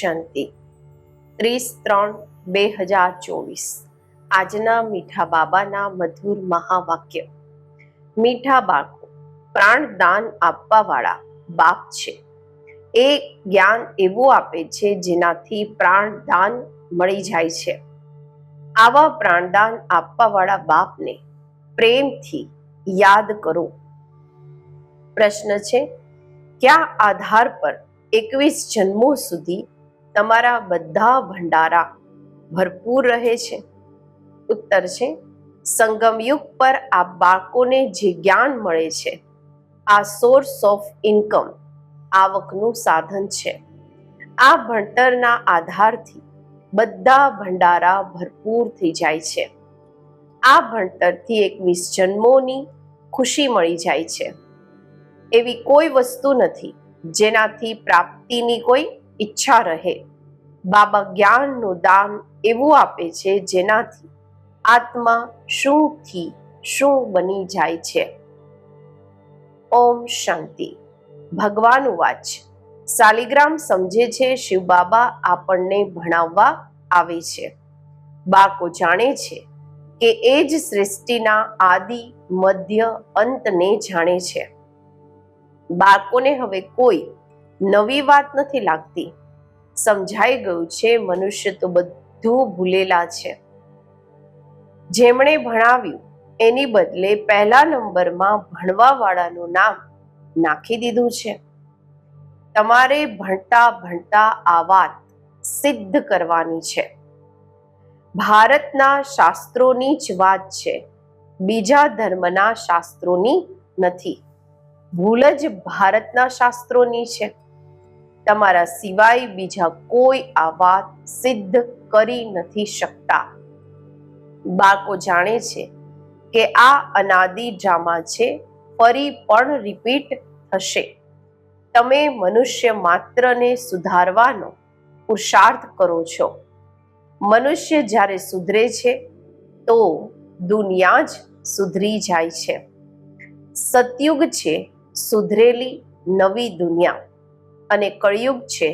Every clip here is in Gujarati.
શાંતિ ત્રીસ ત્રણ બે હજાર ચોવીસ. આજના મીઠા બાબાના મધુર મહાવાક્ય. મીઠા બાળકો પ્રાણદાન આપવાવાળા બાપ છે. એ જ્ઞાન એવું આપે છે જેનાથી પ્રાણદાન મળી જાય છે. આવા પ્રાણદાન આપવાવાળા બાપને પ્રેમથી યાદ કરો. પ્રશ્ન છે, કયા આધાર પર એકવીસ જન્મો સુધી તમારા બધા ભંડારા ભરપૂર રહે છે. ઉત્તર છે, સંગમયુગ પર આ બાળકોને જે જ્ઞાન મળે છે, આ સોર્સ ઓફ ઇન્કમ આવકનું સાધન છે. આ ભણતરના આધારથી બધા ભંડારા ભરપૂર થઈ જાય છે. આ ભણતરથી એકવીસ જન્મોની ખુશી મળી જાય છે. એવી કોઈ વસ્તુ નથી જેનાથી પ્રાપ્તિની કોઈ ઈચ્છા રહે. બાબા જ્ઞાનનું દાન એવું આપે છે જેનાથી આત્મા શુંથી શું બની જાય છે. ઓમ શાંતિ. ભગવાન વાચ. શાલિગ્રામ સમજે છે શિવ બાબા આપણને ભણાવવા આવે છે. બાકો જાણે છે કે એ જ સૃષ્ટિના આદિ, મધ્ય અંતને જાણે છે. બાળકોને હવે કોઈ નવી વાત નથી લાગતી. સમજાઈ ગયું છે, મનુષ્ય તો બધું ભૂલેલા છે. જેમણે ભણાવ્યું, એની બદલે પહેલા નંબરમાં ભણવા વાળાનું નામ નાખી દીધું છે. તમારે ભણતા ભણતા આ વાત સિદ્ધ કરવાની છે. ભારતના શાસ્ત્રોની જ વાત છે, બીજા ધર્મના શાસ્ત્રોની નથી. ભૂલ જ ભારતના શાસ્ત્રોની છે. તમારા સિવાય બીજા કોઈ આ વાત સિદ્ધ કરી નથી શકતા. બાળકો જાણે છે કે આ અનાદિ ડ્રામા છે, ફરી પણ રિપીટ થશે. તમે મનુષ્ય માત્રને સુધારવાનો પુરુષાર્થ કરો છો. મનુષ્ય જ્યારે સુધરે છે, તો દુનિયા જ સુધરી જાય છે. સતયુગ છે, સુધરેલી નવી દુનિયા. અને કળિયુગ છે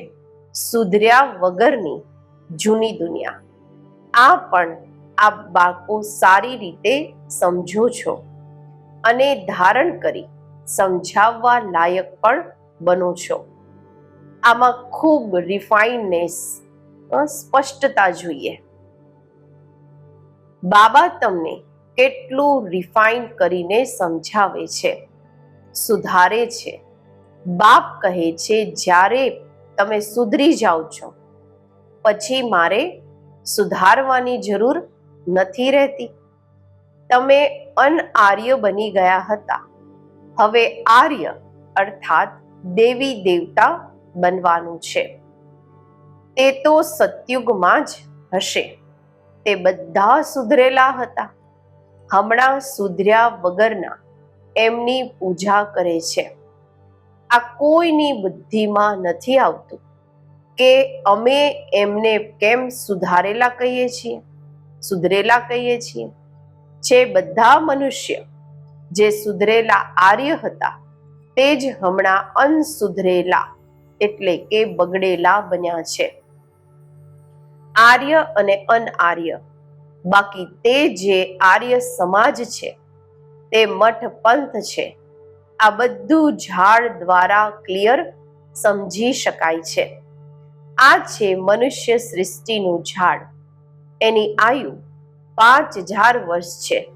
સુધર્યા વગરની જૂની દુનિયા. આ પણ આ બાળકો સારી રીતે સમજો છો અને ધારણ કરી સમજાવવા લાયક પણ બનો છો. આમાં ખૂબ રિફાઇનનેસ સ્પષ્ટતા જોઈએ. બાબા તમને કેટલું રિફાઇન કરીને સમજાવે છે, સુધારે છે બાપ કહે છે, જ્યારે તમે સુધરી જાઓ છો, પછી મારે સુધારવાની જરૂર નથી રહેતી. તમે અનઆર્ય બની ગયા હતા. હવે આર્ય અર્થાત દેવી દેવતા બનવાનું છે. તે તો સતયુગમાં જ હશે. તે બધા સુધરેલા હતા. હમણાં સુધર્યા વગરના એમની પૂજા કરે છે. આ કોઈની બુદ્ધિમાં નથી આવતું કે અમે એમને કેમ સુધારેલા કહીએ છીએ, સુધરેલા કહીએ છીએ? જે બધા મનુષ્ય જે સુધરેલા આર્ય હતા, તે જ હમણાં અનસુધરેલા એટલે કે બગડેલા બન્યા છે. આર્ય અને અનઆર્ય બાકી તે જે આર્ય સમાજ છે, તે મઠ પંથ છે. આ બધું ઝાડ દ્વારા ક્લિયર સમજી શકાય છે. આ છે મનુષ્ય સૃષ્ટિનું ઝાડ. એની આયુ પાંચ હજાર વર્ષ છે.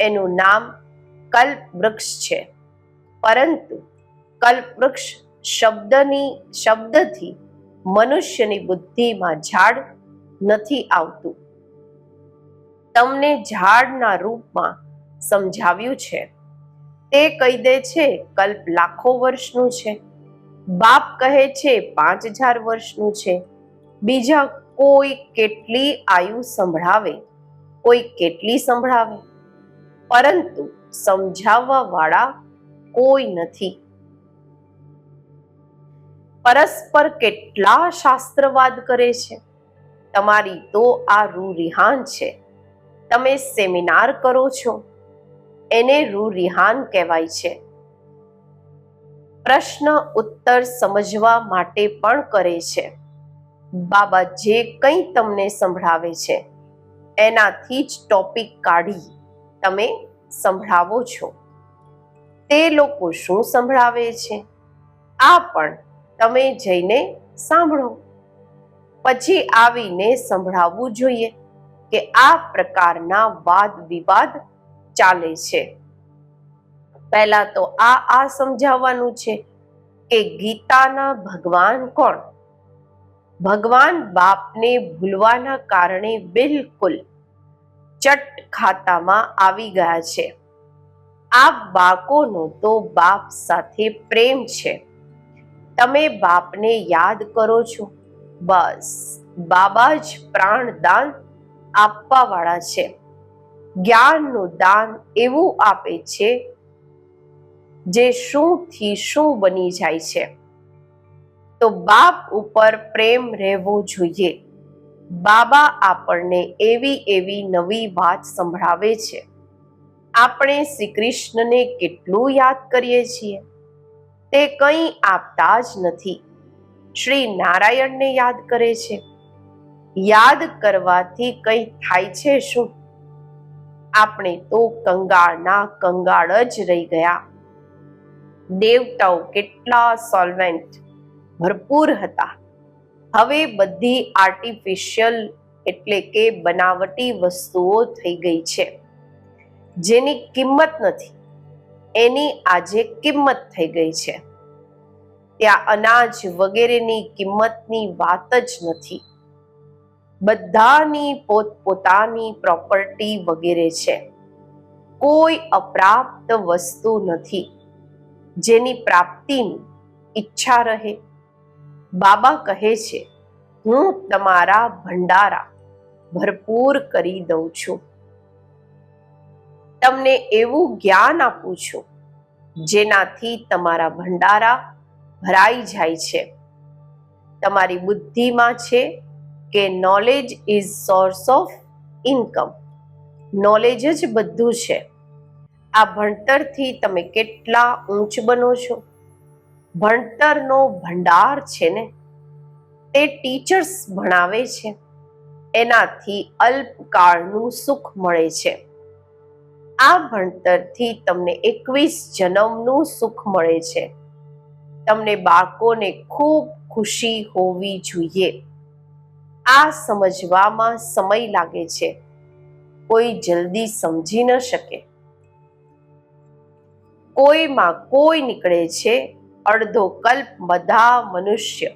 એનું નામ કલ્પ વૃક્ષ છે. પરંતુ કલ્પ વૃક્ષ શબ્દની, શબ્દથી મનુષ્યની બુદ્ધિમાં ઝાડ નથી આવતું. તમને ઝાડના રૂપમાં સમજાવ્યું છે. તે કહી દે છે, કલ્પ લાખો વર્ષનું છે. બાપ કહે છે પાંચ હજાર વર્ષનું છે. બીજા કોઈ કેટલી આયુ સંભળાવે? કોઈ કેટલી સંભળાવે? પરંતુ સમજાવવા વાળા કોઈ નથી. પરસ્પર કેટલા શાસ્ત્રવાદ કરે છે? તમારી તો આ રૂરિહાન છે. તમે સેમિનાર કરો છો. એને રૂ રિહાન કહેવાય છે. પ્રશ્ન ઉત્તર સમજવા માટે પણ કરે છે. બાબા જે કંઈ તમને સંભળાવે છે, એનાથી જ ટોપિક કાઢી તમે સંભળાવો છો. તે લોકો શું સંભળાવે છે? આ પણ તમે જઈને સાંભળો. પછી આવીને સંભળાવવું જોઈએ કે આ પ્રકારના વાદ વિવાદ ચાલે છે. પહેલા તો આ આ સમજાવવાનું છે કે ગીતાના ભગવાન કોણ? ભગવાન બાપને ભૂલવાના કારણે બિલકુલ ચટ ખાતામાં આવી ગયા છે. આ બાળકોનો તો બાપ સાથે પ્રેમ છે. તમે બાપને યાદ કરો છો? બસ. બાબા જ પ્રાણદાન આપવાવાળા છે. જ્ઞાનનું દાન એવું આપે છે, જે શું થી શું બની જાય છે. તો બાપ ઉપર પ્રેમ રહેવો જોઈએ. બાબા આપણને એવી એવી નવી વાત સંભળાવે છે. આપણે શ્રી કૃષ્ણને કેટલું યાદ કરીએ છીએ. તે કંઈ આપતા જ નથી. શ્રી નારાયણને યાદ કરે છે. યાદ કરવાથી કંઈ થાય છે શું? આપણે તો કંગાળના કંગાળ જ રહી ગયા. દેવતાઓ કેટલા સોલ્વેન્ટ ભરપૂર હતા. હવે બધી આર્ટિફિશિયલ એટલે કે બનાવટી વસ્તુઓ થઈ ગઈ છે. જેની કિંમત નથી, એની આજે કિંમત થઈ ગઈ છે. ત્યાં અનાજ વગેરેની કિંમતની વાત જ નથી. બધાની પોતપોતાની પ્રોપર્ટી વગેરે છે. કોઈ અપ્રાપ્ત વસ્તુ નથી. જેની પ્રાપ્તિની ઈચ્છા રહે. બાબા કહે છે, હું તમારા ભંડારા ભરપૂર કરી દઉં છું. તમને એવું જ્ઞાન આપું છું, જેનાથી તમારા ભંડારા ભરાઈ જાય છે. તમારી બુદ્ધિમાં છે કે knowledge is source of income knowledge જ બધું છે. આ ભણતરથી તમે કેટલા ઊંચ બનો છો? ભણતરનો ભંડાર છે ને? તે ટીચર્સ ભણાવે છે. એનાથી અલ્પકાળનું સુખ મળે છે. આ ભણતરથી તમને એકવીસ જન્મનું સુખ મળે છે. તમને બાળકોને ખૂબ ખુશી હોવી જોઈએ. આ સમજવામાં સમય લાગે છે. કોઈ જલ્દી સમજી ન શકે. કોઈમાં કોઈ નીકળે છે, અડધો કલ્પ બધા મનુષ્ય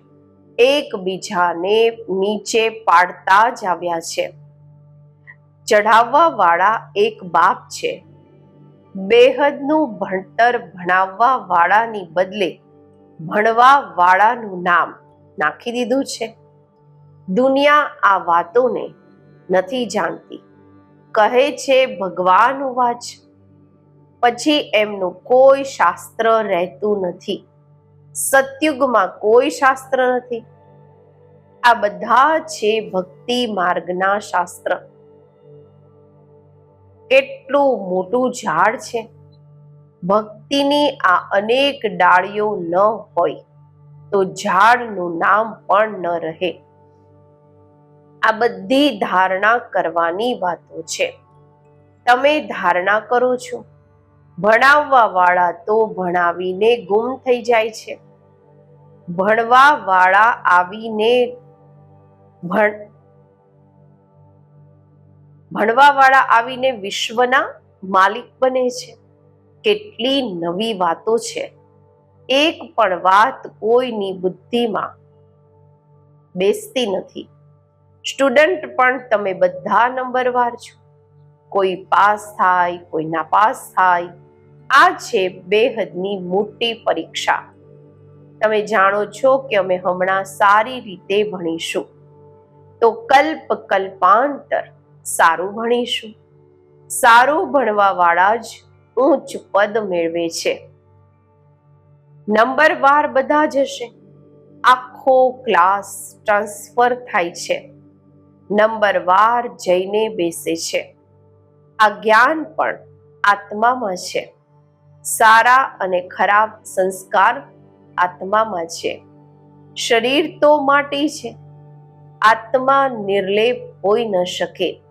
એકબીજાને નીચે પાડતા જ આવ્યા છે. ચઢાવવા વાળા એક બાપ છે. બેહદનું ભણતર ભણાવવા વાળાની બદલે ભણવા વાળાનું નામ નાખી દીધું છે. દુનિયા આ વાતોને નથી જાણતી. કહે છે ભગવાન વાચ. પછી એમનું કોઈ શાસ્ત્ર રહેતું નથી. સતયુગમાં કોઈ શાસ્ત્ર નથી. આ બધા છે ભક્તિ માર્ગના શાસ્ત્ર. કેટલું મોટું ઝાડ છે. ભક્તિની આ અનેક ડાળીઓ ન હોય તો ઝાડનું નામ પણ ન રહે. આ બધી ધારણા કરવાની વાતો છે. તમે ધારણા કરો છો. ભણાવવા વાળા તો ભણાવીને ગુમ થઈ જાય છે. ભણવા વાળા આવીને ભણ ભણવા વાળા આવીને વિશ્વના માલિક બને છે. કેટલી નવી વાતો છે. એક પણ વાત કોઈની બુદ્ધિમાં બેસતી નથી. સ્ટુડન્ટ પણ તમે બધા નંબરવાર છો. કોઈ પાસ થાય કોઈ નાપાસ થાય. આ છે બેહદની મોટી પરીક્ષા. તમે જાણો છો કે અમે હમણાં સારી રીતે ભણીશું. તો કલ્પ કલ્પાંતર સારું ભણીશું. સારું ભણવા વાળા જ ઊંચ પદ મેળવે છે. નંબરવાર બધા જશે આખો ક્લાસ ટ્રાન્સફર થાય છે. નંબરવાર જઈને બેસે છે. આ જ્ઞાન પણ આત્મામાં છે. સારા અને ખરાબ સંસ્કાર આત્મામાં છે. શરીર તો માટી છે. આત્મા નિર્લેપ હોઈ ન શકે.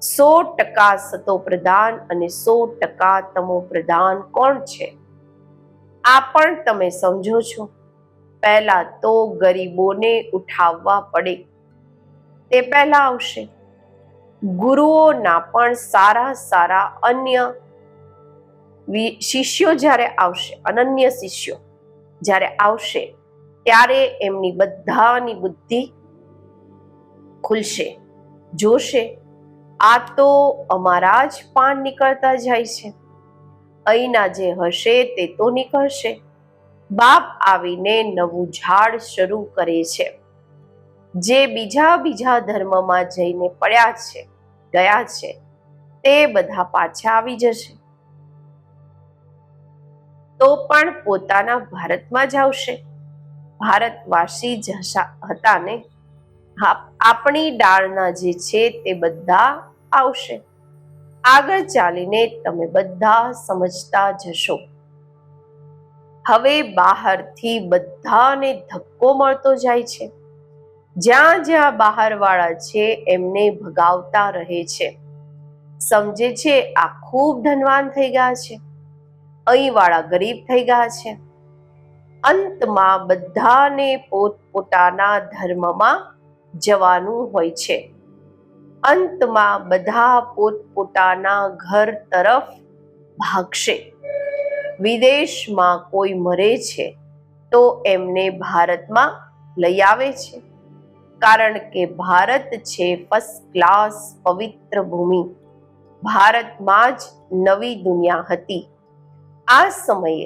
સો ટકા સતો પ્રધાન અને સો ટકા તમો પ્રધાન કોણ છે? આ પણ તમે સમજો છો. પહેલા તો ગરીબોને ઉઠાવવા પડે. તે પહેલા આવશે. ગુરુઓના પણ સારા સારા અન્ય શિષ્યો જ્યારે આવશે, અનન્ય શિષ્યો જ્યારે આવશે, ત્યારે એમની બધાની બુદ્ધિ ખુલશે, જોશે. આ તો અમારા જ પાન નીકળતા જાય છે. અહીંના જે હશે તે તો નીકળશે. બાપ આવીને નવું ઝાડ શરૂ કરે છે. જે બીજા બીજા ધર્મમાં જઈને પડ્યા છે, ગયા છે, તે બધા પાછા આવી જશે. તો પણ પોતાના ભારતમાં જ આવશે. ભારતવાસી હતા ને? આપણી ડાળના જે છે તે બધા આવશે. આગળ ચાલીને તમે બધા સમજતા જશો. હવે બહારથી બધાને ધક્કો મળતો જાય છે. જ્યાં જ્યાં બહારવાળા છે, એમને ભગાવતા રહે છે. સમજે છે, આ ખૂબ ધનવાન થઈ ગયા છે. અહીંવાળા ગરીબ થઈ ગયા છે. અંતમાં બધાને પોતપોતાના ધર્મમાં જવાનું હોય છે. અંતમાં બધા પોતપોતાના ઘર તરફ ભાગશે. વિદેશમાં કોઈ મરે છે, તો એમને ભારતમાં લઈ આવે છે. કારણ કે ભારત છે ફર્સ્ટ ક્લાસ પવિત્ર ભૂમિ. ભારતમાં જ નવી દુનિયા હતી. આ સમયે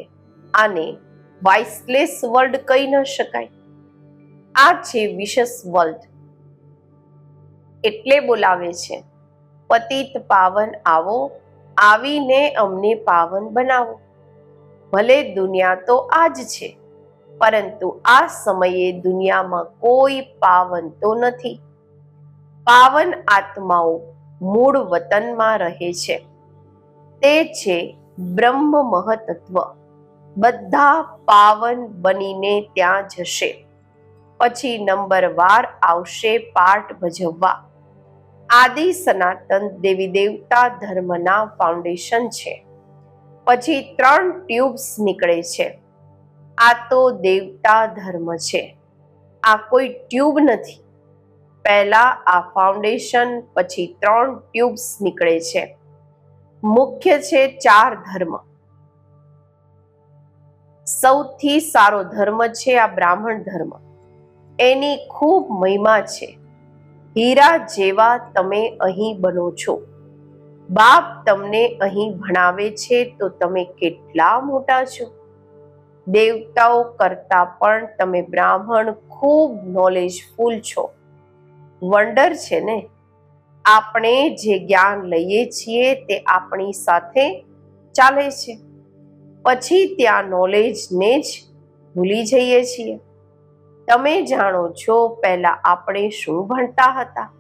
આને વાઇસલેસ વર્લ્ડ કહી ન શકાય. આ છે વિશેષ વર્લ્ડ એટલે બોલાવે છે, પતિત પાવન આવો, આવીને અમને પાવન બનાવો. ભલે દુનિયા તો આ જ છે. પરંતુ આ સમયે દુનિયામાં કોઈ પાવન તો નથી. પાવન આત્માઓ મૂળ વતનમાં રહે છે. તે છે બ્રહ્મ મહતત્વ બધા પાવન બનીને ત્યાં જશે. પછી નંબર વાર આવશે પાઠ ભજવવા. આદિ સનાતન દેવી દેવતા ધર્મના ફાઉન્ડેશન છે. પછી ત્રણ ટ્યુબ્સ નીકળે છે. આ તો દેવતા ધર્મ છે. આ કોઈ ટ્યુબ નથી. પહેલા આ ફાઉન્ડેશન, પછી ત્રણ ટ્યુબ્સ નીકળે છે. મુખ્ય છે ચાર ધર્મ. સૌથી સારો ધર્મ છે આ બ્રાહ્મણ ધર્મ. એની ખૂબ મહિમા છે. હીરા જેવા તમે અહીં બનો છો. બાપ તમને અહીં ભણાવે છે તો તમે કેટલા મોટા છો? દેવતાઓ કરતા પણ તમે બ્રાહ્મણ ખૂબ નોલેજફુલ છો. વંડર છે ને? આપણે જે જ્ઞાન લઈએ છીએ તે આપણી સાથે ચાલે છે. પછી ત્યાં નોલેજને જ ભૂલી જઈએ છીએ. તમે જાણો છો પહેલા આપણે શું ભણતા હતા?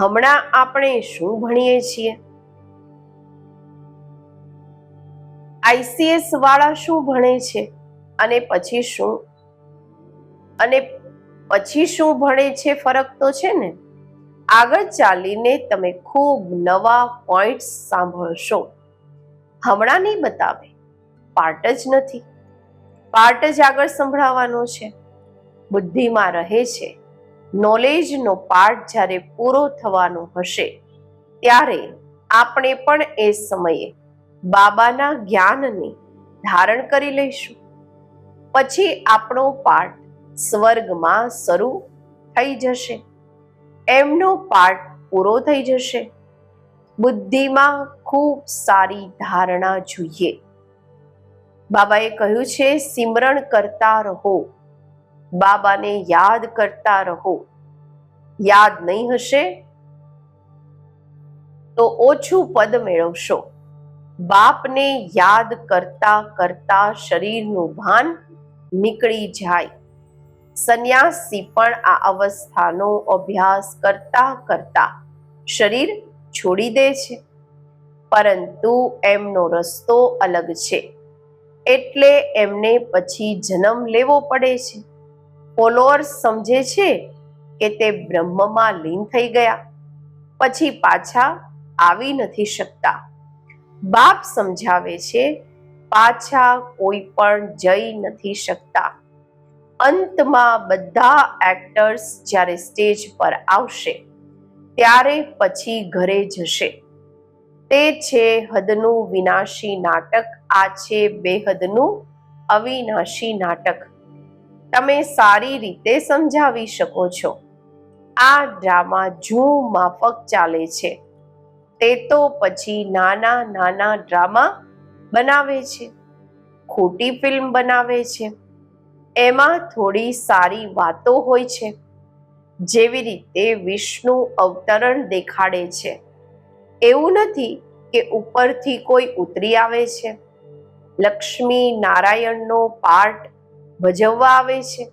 હમણાં આપણે શું ભણીએ છીએ? આઈસીએસ વાળા શું ભણે છે? અને પછી શું? અને પછી શું ભણે છે? ફરક તો છે ને? આગળ ચાલીને તમે ખૂબ નવા પોઈન્ટ્સ સાંભળશો. હમણાં નહીં બતાવે. પાર્ટ જ નથી. પાર્ટ જ આગળ સંભળાવવાનો છે. બુદ્ધિમાં રહે છે. નોલેજનો પાર્ટ જ્યારે પૂરો થવાનો હશે, ત્યારે આપણે પણ એ સમયે બાબાના જ્ઞાનને ધારણ કરી લઈશું. પછી આપણો પાઠ સ્વર્ગમાં શરૂ થઈ જશે. એમનો પાઠ પૂરો થઈ જશે. બુદ્ધિમાં ખૂબ સારી ધારણા જોઈએ. બાબાએ કહ્યું છે, સિમરણ કરતા રહો. બાબાને યાદ કરતા રહો. યાદ નહીં હશે તો ઓછું પદ મેળવશો. બાપને યાદ કરતા કરતા શરીરનું ભાન નીકળી જાય. સંન્યાસી પણ આ અવસ્થાનો અભ્યાસ કરતા કરતા શરીર છોડી દે છે. પરંતુ એમનો રસ્તો અલગ છે. એટલે એમને પછી જન્મ લેવો પડે છે. ફોલોઅર્સ સમજે છે કે તે બ્રહ્મમાં લીન થઈ ગયા. પછી પાછા આવી નથી શકતા. બાપ સમજાવે છે પાછા કોઈ પણ જઈ નથી શકતા. અંતમાં બધા એક્ટર્સ જ્યારે સ્ટેજ પર આવશે, ત્યારે પછી ઘરે જશે. તે છે હદનું વિનાશી નાટક, આ છે બેહદનું અવિનાશી નાટક. તમે સારી રીતે સમજાવી શકો છો. આ ડ્રામા જૂ માફક ચાલે છે. તે તો પછી નાના નાના ડ્રામા બનાવે છે. ખોટી ફિલ્મ બનાવે છે. એમાં થોડી સારી વાતો હોય છે. જેવી રીતે વિષ્ણુ અવતરણ દેખાડે છે. એવું નથી કે ઉપરથી કોઈ ઉતરી આવે છે. લક્ષ્મી નારાયણનો પાઠ ભજવવા આવે છે.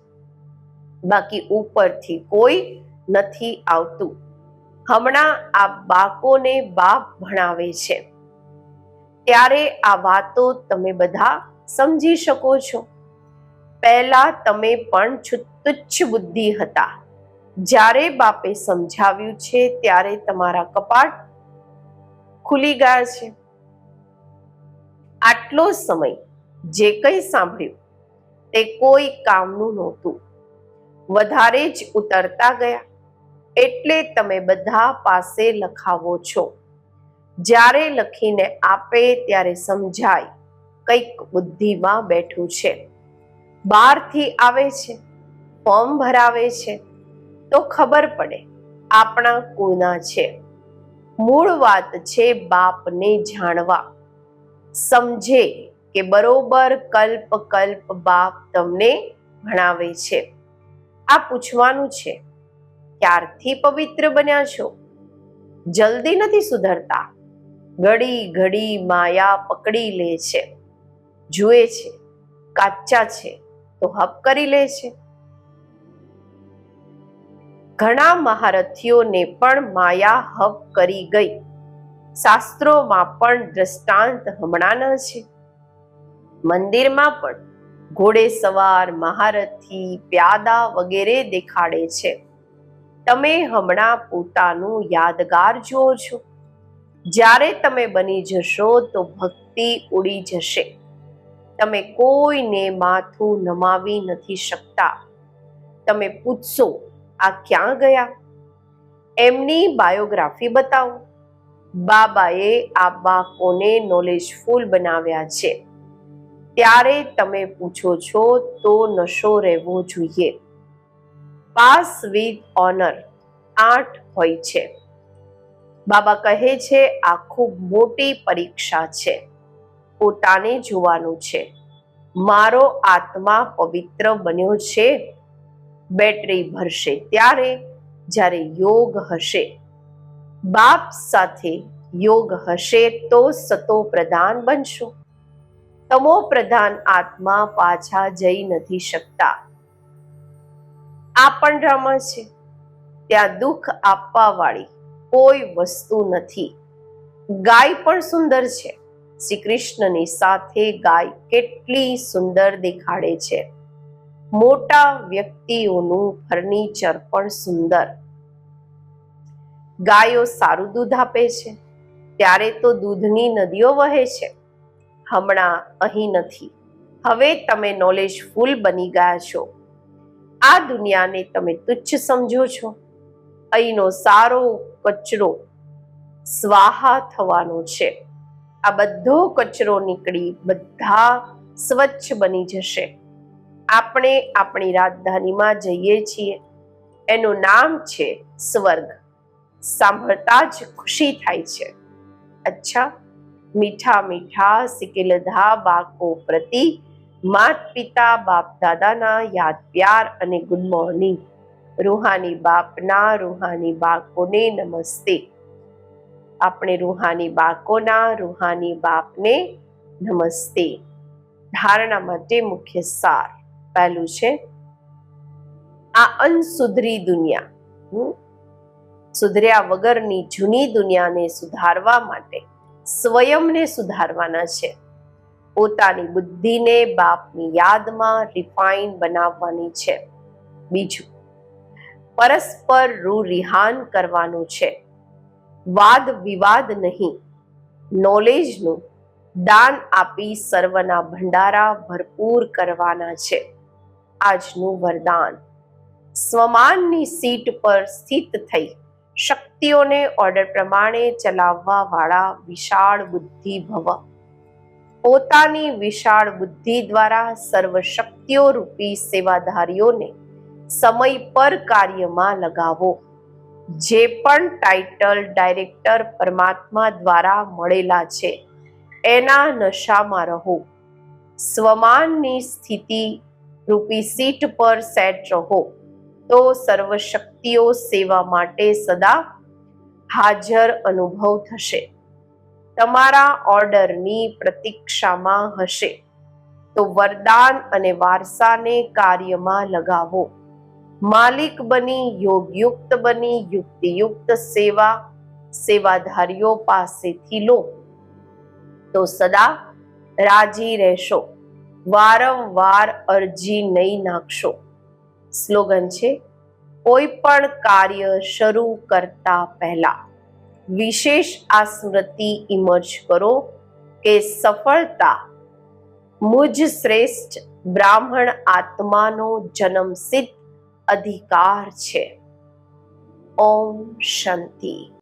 બાકી ઉપરથી કોઈ નથી આવતું. હમણાં આ બાકોને બાપ ભણાવે છે. ત્યારે આ વાતો તમે બધા સમજી શકો છો. પહેલા તમે પણ તુચ્છ બુદ્ધિ હતા. જ્યારે બાપે સમજાવ્યું છે, ત્યારે તમારા કપાટ ખુલી ગયા છે. આટલો સમય જે કંઈ સાંભળ્યું, તે કોઈ કામનું નહોતું. વધારે જ ઉતરતા ગયા. એટલે તમે બધા પાસે લખાવો છો. જ્યારે લખીને આપે ત્યારે સમજાય કંઈક બુદ્ધિમાં બેઠું છે. બહારથી આવે છે, ફોર્મ ભરાવે છે, તો ખબર પડે આપણા કુળના છે. મૂળ વાત છે બાપને જાણવા. સમજે કે બરોબર કલ્પ કલ્પ બાપ તમને ભણાવે છે. આ પૂછવાનું છે, ક્યારથી પવિત્ર બન્યા છો? જલ્દી નથી સુધરતા? ઘડી ઘડી માયા પકડી લે છે. જુએ છે કાચા છે, તો હપ કરી લે છે. ઘણા મહારથીઓને પણ માયા હપ કરી ગઈ. શાસ્ત્રોમાં પણ દ્રષ્ટાંત હમણાંના છે. મંદિરમાં પણ ઘોડે સવાર મહારથી પ્યાદા વગેરે દેખાડે છે. તમે હમણાં પોતાનું યાદગાર જુઓ છો. જ્યારે તમે બની જશો તો ભક્તિ ઉડી જશે. તમે કોઈને માથું નમાવી નથી શકતા. તમે પૂછશો, આ ક્યાં ગયા? એમની બાયોગ્રાફી બતાવો. બાબાએ આ બાળકોને નોલેજફુલ બનાવ્યા છે. ત્યારે તમે પૂછો છો, તો નશો રહેવો જોઈએ? પાસ વિથ ઓનર આઠ હોય છે. બાબા કહે છે, આ ખૂબ મોટી પરીક્ષા છે. પોતાને જોવાનું છે. મારો આત્મા પવિત્ર બન્યો છે. બેટરી ભરશે ત્યારે જ્યારે યોગ હશે. બાપ સાથે યોગ હશે તો સતો પ્રધાન બનશો. તમો પ્રધાન આત્મા પાછા જઈ નથી શકતા. આ પણ રમા છે. ત્યાં દુઃખ આપવા વાળી કોઈ વસ્તુ નથી. ગાય પણ સુંદર છે. શ્રી કૃષ્ણની સાથે ગાય કેટલી સુંદર દેખાડે છે. મોટા વ્યક્તિઓનું ફર્નિચર પણ સુંદર. ગાયો સારું દૂધ આપે છે. ત્યારે તો દૂધની નદીઓ વહે છે. હમણાં અહીં નથી. હવે તમે નોલેજફુલ બની ગયા છો. આ દુનિયાને તમે તુચ્છ સમજો છો. અહીંનો સારો કચરો સ્વાહા થવાનો છે. આ બધો કચરો નીકળી બધા સ્વચ્છ બની જશે. આપણે આપણી રાજધાનીમાં જઈએ છીએ. એનું નામ છે સ્વર્ગ. સાંભળતા જ ખુશી થાય છે. અચ્છા, મીઠા મીઠા સિકેલધા બાળકો પ્રતિ માત પિતા બાપ દાદાના યાદ પ્યાર અને ગુડ મોર્નિંગ રૂહાની બાપના રૂહાની બાળકોને નમસ્તે. આપણે રૂહાની બાળકોના, રૂહાની બાપને નમસ્તે. ધારણા માટે મુખ્ય સાર પહેલું છે, આ અનસુધરી દુનિયા સુધર્યા વગરની જૂની દુનિયાને સુધારવા માટે સ્વયંને સુધારવાના છે. પોતાની બુદ્ધિને બાપની યાદમાં રિફાઇન બનાવવાની છે. બીજું પરસ્પર રૂરિહાન કરવાનું છે. વાદ વિવાદ નહીં. નોલેજનું દાન આપી સર્વના ભંડારા ભરપૂર કરવાના છે. આજનું વરદાન. સ્વમાનની સીટ પર સ્થિત થઈ શક્તિઓને ઓર્ડર પ્રમાણે ચલાવવા વાળા વિશાળ બુદ્ધિ ભવ પોતાની વિશાળ બુદ્ધિ દ્વારા સર્વ શક્તિઓ રૂપી સેવાધારીઓને સમય પર કાર્યમાં લગાવો. જે પણ ટાઇટલ ડાયરેક્ટર પરમાત્મા દ્વારા મળેલા છે, એના નશામાં રહો. સ્વમાનની સ્થિતિ રૂપી સીટ પર સેટ રહો. તો સર્વ શક્તિઓ સેવા માટે સદા હાજર અનુભવ થશે. તમારા ઓર્ડરની પ્રતીક્ષામાં હશે. તો વરદાન અને વારસાને કાર્યમાં લગાવો. માલિક બની, યોગયુક્ત બની, યુક્તિયુક્ત સેવા, સેવાધારીઓ પાસેથી લો. તો સદા રાજી રહેશો. વારંવાર અરજી નહીં નાખશો. સ્લોગન છે, કોઈ પણ કાર્ય શરૂ કરતા પહેલા વિશેષ આ સ્મૃતિ ઇમર્જ કરો કે સફળતા મુજ શ્રેષ્ઠ બ્રાહ્મણ આત્માનો જન્મસિદ્ધ અધિકાર છે. ઓમ શાંતિ.